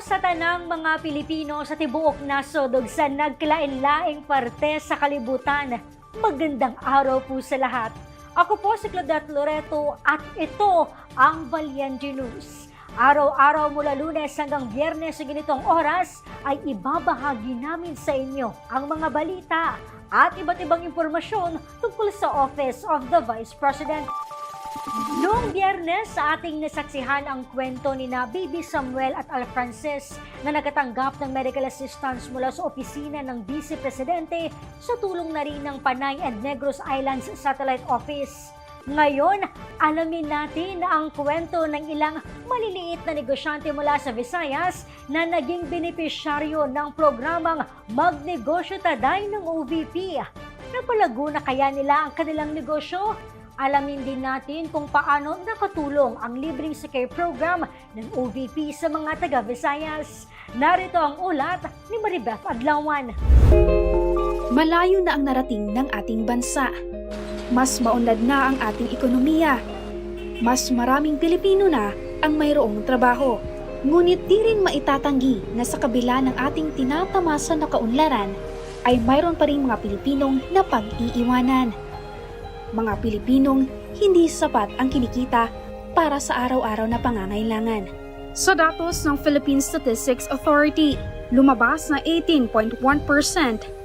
sa tanang mga Pilipino sa tibuok nasodog sa nagkalain-laing parte sa kalibutan. Magandang araw po sa lahat. Ako po si Claudette Loreto at ito ang Valiente News. Araw-araw mula lunes hanggang biyernes sa ganitong oras ay ibabahagi namin sa inyo ang mga balita at iba't ibang impormasyon tungkol sa Office of the Vice President. Noong biyernes sa ating nasaksihan ang kwento ni na Baby Samuel at Al Frances na nagatanggap ng medical assistance mula sa opisina ng Vice Presidente sa tulong na rin ng Panay and Negros Islands Satellite Office. Ngayon, alamin natin ang kwento ng ilang maliliit na negosyante mula sa Visayas na naging benepisyaryo ng programang Magnegosyo Taday ng OVP. Napalago na kaya nila ang kanilang negosyo? Alamin din natin kung paano nakatulong ang libreng sakay program ng OVP sa mga taga Visayas. Narito ang ulat ni Maribeth Adlawan. Malayo na ang narating ng ating bansa. Mas maunlad na ang ating ekonomiya. Mas maraming Pilipino na ang mayroong trabaho. Ngunit di rin maitatanggi na sa kabila ng ating tinatamasa na kaunlaran, ay mayroon pa rin mga Pilipinong napag-iiwanan. Mga Pilipinong hindi sapat ang kinikita para sa araw-araw na pangangailangan. Sa datos ng Philippine Statistics Authority, lumabas na 18.1%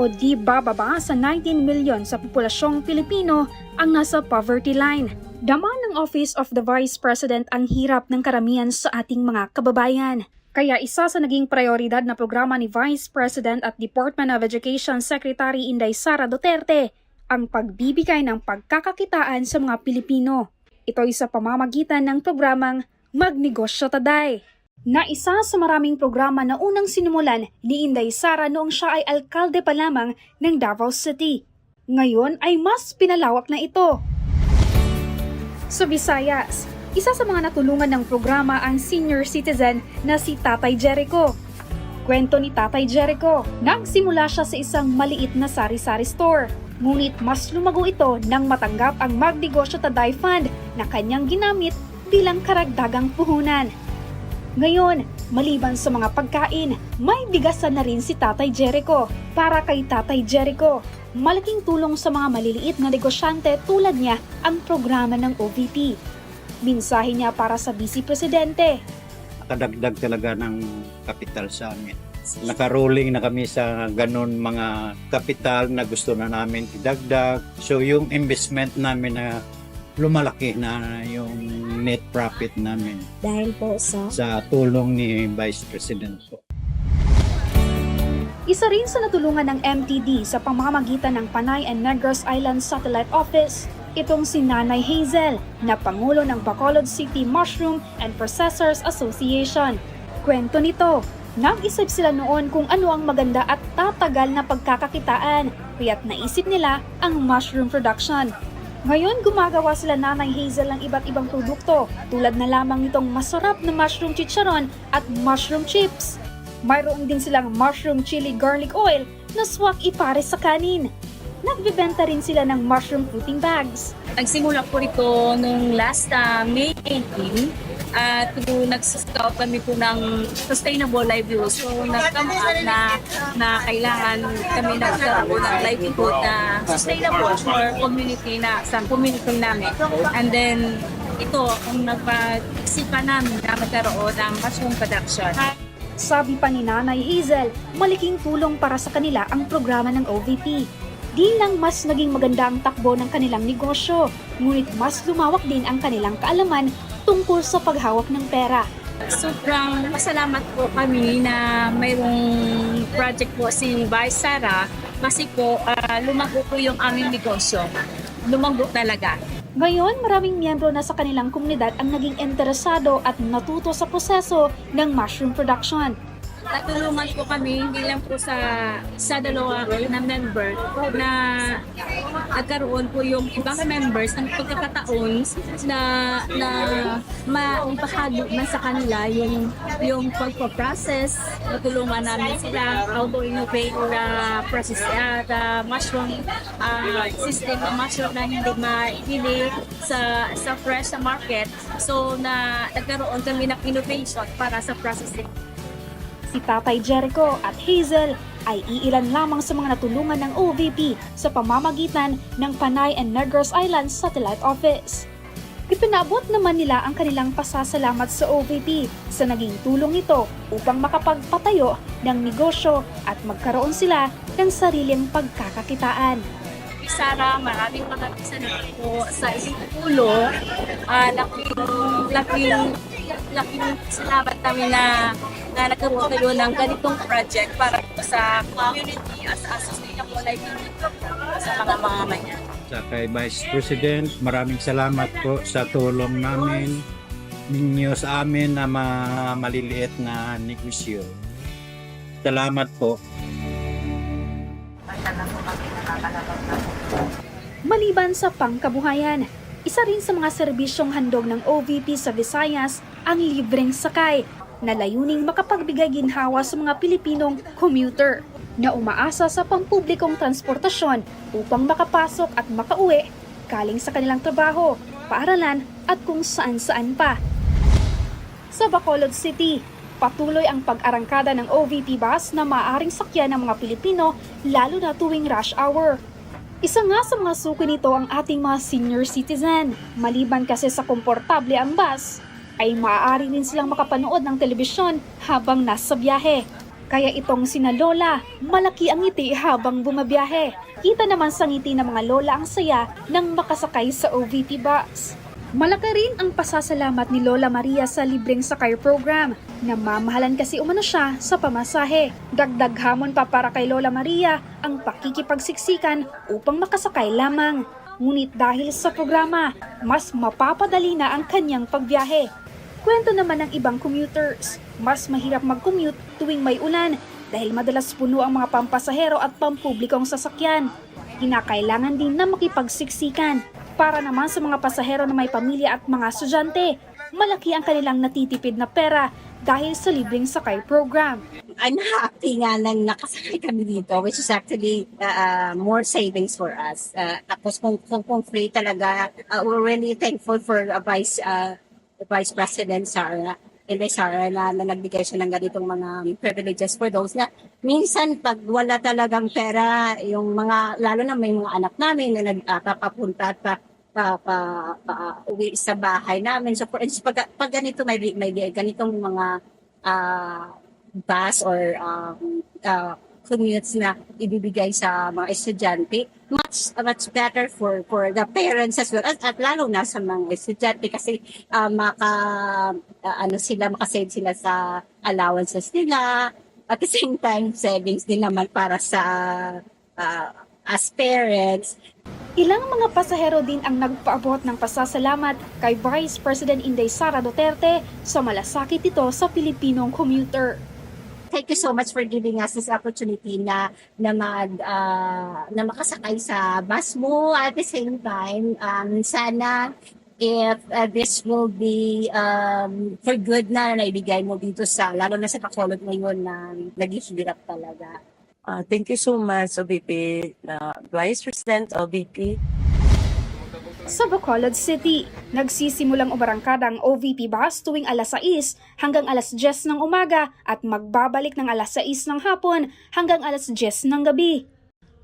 o di bababa sa 19 milyon sa populasyong Pilipino ang nasa poverty line. Dama ng Office of the Vice President ang hirap ng karamihan sa ating mga kababayan. Kaya isa sa naging prioridad na programa ni Vice President at Department of Education Secretary Inday Sara Duterte ang pagbibigay ng pagkakakitaan sa mga Pilipino. Ito ay sa pamamagitan ng programang Magnegosyo Taday na isa sa maraming programa na unang sinimulan ni Inday Sara noong siya ay alkalde pa lamang ng Davao City. Ngayon ay mas pinalawak na ito. Sa Visayas, isa sa mga natulungan ng programa ang senior citizen na si Tatay Jericho. Kwento ni Tatay Jericho, nagsimula siya sa isang maliit na sari-sari store. Ngunit mas lumago ito nang matanggap ang Magnegosyo Taday Fund na kanyang ginamit bilang karagdagang puhunan. Ngayon, maliban sa mga pagkain, may bigasan na rin si Tatay Jericho. Para kay Tatay Jericho, malaking tulong sa mga maliliit na negosyante tulad niya ang programa ng OVP. Minsahe niya para sa Vice Presidente. Kadagdag talaga ng kapital sa amin. Nakaroling na kami sa ganun mga kapital na gusto na namin idagdag. So yung investment namin na lumalaki na yung net profit namin dahil po sa sa tulong ni Vice President po. Isa rin sa natulungan ng MTD sa pamamagitan ng Panay and Negros Island Satellite Office, itong si Nanay Hazel na Pangulo ng Bacolod City Mushroom and Processors Association. Kwento nito, nag-isip sila noon kung ano ang maganda at tatagal na pagkakakitaan, kaya't naisip nila ang mushroom production. Ngayon gumagawa sila Nanay Hazel ng iba't ibang produkto tulad na lamang nitong masarap na mushroom chicharon at mushroom chips. Mayroon din silang mushroom chili garlic oil na swak ipare sa kanin. Nagbebenta rin sila ng mushroom fruiting bags. Nagsimula po ito nung last uh, May 18 at uh, nag-scout kami po ng sustainable livelihood. So nag-come up na, na kailangan kami nagkaroon ng livelihood na sustainable for community na sa community namin. And then ito ang nagpag-isipan namin na magkaroon ng mushroom production. Sabi pa ni Nanay Hazel, malaking tulong para sa kanila ang programa ng OVP. Di lang mas naging maganda ang takbo ng kanilang negosyo, ngunit mas lumawak din ang kanilang kaalaman tungkol sa paghawak ng pera. Sobrang masalamat po kami na mayroong project po si Vice Sara kasi po ah, lumago po yung aming negosyo. Lumago talaga. Ngayon, maraming miyembro na sa kanilang komunidad ang naging interesado at natuto sa proseso ng mushroom production. Natulungan po kami hindi lang po sa sa dalawa na member na nagkaroon po yung ibang members ng pagkakataon na na maipahalo na sa kanila yung yung pagpo-process. Natulungan namin sila how to innovate the process uh, the mushroom uh, system ng mushroom na hindi maibili sa sa fresh market. So na nagkaroon kami ng innovation para sa processing Si Tatay Jericho at Hazel ay iilan lamang sa mga natulungan ng OVP sa pamamagitan ng Panay and Negros Islands Satellite Office. Ipinabot naman nila ang kanilang pasasalamat sa OVP sa naging tulong ito upang makapagpatayo ng negosyo at magkaroon sila ng sariling pagkakakitaan. Sara, maraming maraming salamat po sa inyong tulong. Ah, laking, laking, laking salamat namin na na nagkaroon kayo ng ganitong project para sa community as a sustainable livelihood sa mga mamamayan. Sa kay Vice President, maraming salamat po sa tulong namin ninyo sa amin na ma- maliliit na negosyo. Salamat po. Maliban sa pangkabuhayan, isa rin sa mga serbisyong handog ng OVP sa Visayas ang libreng sakay na layuning makapagbigay ginhawa sa mga Pilipinong commuter na umaasa sa pampublikong transportasyon upang makapasok at makauwi galing sa kanilang trabaho, paaralan at kung saan-saan pa. Sa Bacolod City, patuloy ang pag-arangkada ng OVP bus na maaaring sakyan ng mga Pilipino lalo na tuwing rush hour. Isa nga sa mga suki nito ang ating mga senior citizen. Maliban kasi sa komportable ang bus, ay maaari rin silang makapanood ng telebisyon habang nasa biyahe. Kaya itong sina Lola, malaki ang ngiti habang bumabiyahe. Kita naman sa ngiti ng mga Lola ang saya nang makasakay sa OVP bus. Malaki rin ang pasasalamat ni Lola Maria sa libreng sakay program. Namamahalan kasi umano siya sa pamasahe. Dagdag hamon pa para kay Lola Maria ang pakikipagsiksikan upang makasakay lamang. Ngunit dahil sa programa, mas mapapadali na ang kanyang pagbiyahe. Kwento naman ng ibang commuters, mas mahirap mag-commute tuwing may ulan dahil madalas puno ang mga pampasahero at pampublikong sasakyan. Kinakailangan din na makipagsiksikan para naman sa mga pasahero na may pamilya at mga estudyante. Malaki ang kanilang natitipid na pera dahil sa libreng sakay program. I'm happy nga nang nakasakay kami dito, which is actually uh, uh, more savings for us. Uh, tapos kung, kung, kung free talaga, uh, we're really thankful for uh, Vice, uh, Vice President Sara, Inday Sara na, na nagbigay siya ng ganitong mga privileges for those na minsan pag wala talagang pera, yung mga, lalo na may mga anak namin na nagpapapunta at pa, pa, pa, pa, uwi sa bahay namin. So, for instance, pag, pag ganito may, may ganitong mga ah bus or um, uh, commutes na ibibigay sa mga estudyante, much much better for for the parents as well at, at lalo na sa mga estudyante kasi uh, maka uh, ano sila makasave sila sa allowances nila at the same time savings din naman para sa uh, as parents Ilang mga pasahero din ang nagpaabot ng pasasalamat kay Vice President Inday Sara Duterte sa malasakit ito sa Pilipinong commuter. thank you so much for giving us this opportunity na na mag ah, na makasakay sa bus mo at the same time um, sana if uh, this will be um, for good na naibigay mo dito sa lalo na sa Bacolod ngayon na naghihirap talaga. Uh, thank you so much, OBP, uh, Vice President OBP. Sa Bacolod City, nagsisimulang umarangkada ang OVP bus tuwing alas 6 hanggang alas 10 ng umaga at magbabalik ng alas 6 ng hapon hanggang alas 10 ng gabi.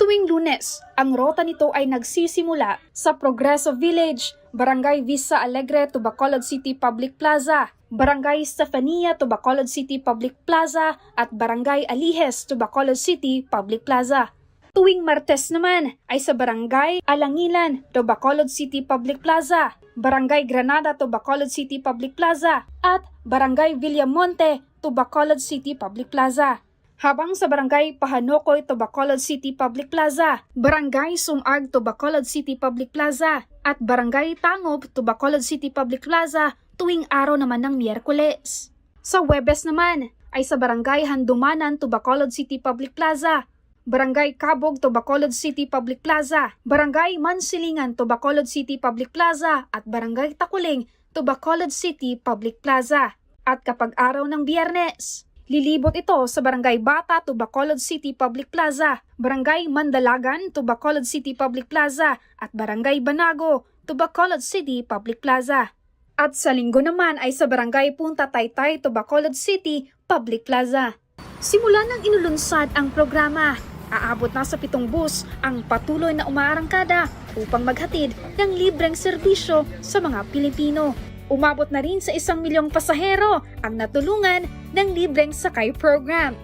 Tuwing lunes, ang rota nito ay nagsisimula sa Progreso Village, Barangay Vista Alegre to Bacolod City Public Plaza, Barangay Stefania to Bacolod City Public Plaza at Barangay Alijes to Bacolod City Public Plaza. Tuwing Martes naman ay sa Barangay Alangilan to Bacolod City Public Plaza, Barangay Granada to Bacolod City Public Plaza at Barangay Villamonte to Bacolod City Public Plaza. Habang sa Barangay Pahanokoy to Bacolod City Public Plaza, Barangay Sumarg to Bacolod City Public Plaza at Barangay Tangob to Bacolod City Public Plaza tuwing araw naman ng Miyerkules. Sa Webes naman ay sa Barangay Handumanan to Bacolod City Public Plaza, Barangay Cabog to Bacolod City Public Plaza, Barangay Mansilingan to Bacolod City Public Plaza at Barangay Takuling to Bacolod City Public Plaza. At kapag araw ng biyernes, lilibot ito sa Barangay Bata to Bacolod City Public Plaza, Barangay Mandalagan to Bacolod City Public Plaza at Barangay Banago to Bacolod City Public Plaza. At sa linggo naman ay sa Barangay Punta Taytay to Bacolod City Public Plaza. Simula nang inulunsad ang programa, aabot na sa pitong bus ang patuloy na umaarangkada upang maghatid ng libreng serbisyo sa mga Pilipino. Umabot na rin sa isang milyong pasahero ang natulungan ng libreng sakay program.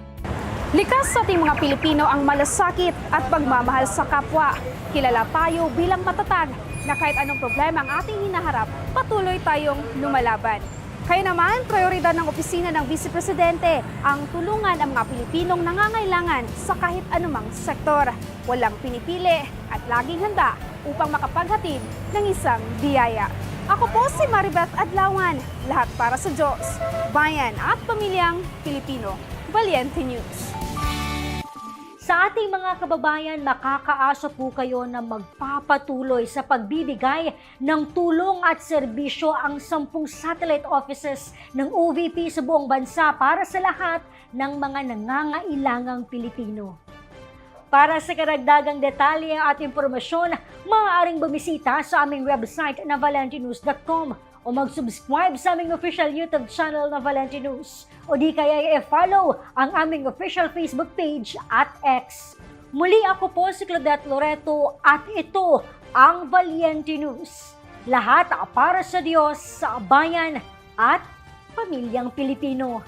Likas sa ating mga Pilipino ang malasakit at pagmamahal sa kapwa. Kilala tayo bilang matatag na kahit anong problema ang ating hinaharap, patuloy tayong lumalaban. Kaya naman, prioridad ng opisina ng Vice Presidente ang tulungan ang mga Pilipinong nangangailangan sa kahit anumang sektor. Walang pinipili at laging handa upang makapaghatid ng isang biyaya. Ako po si Maribeth Adlawan, lahat para sa Diyos, bayan at pamilyang Pilipino. Valiente News. Sa ating mga kababayan, makakaasa po kayo na magpapatuloy sa pagbibigay ng tulong at serbisyo ang sampung satellite offices ng OVP sa buong bansa para sa lahat ng mga nangangailangang Pilipino. Para sa karagdagang detalye at impormasyon, maaaring bumisita sa aming website na valentinews.com o mag-subscribe sa aming official YouTube channel na Valente News o di kaya i-follow ang aming official Facebook page at X. Muli ako po si Claudette Loreto at ito ang Valiente News. Lahat para sa Diyos, sa bayan at pamilyang Pilipino.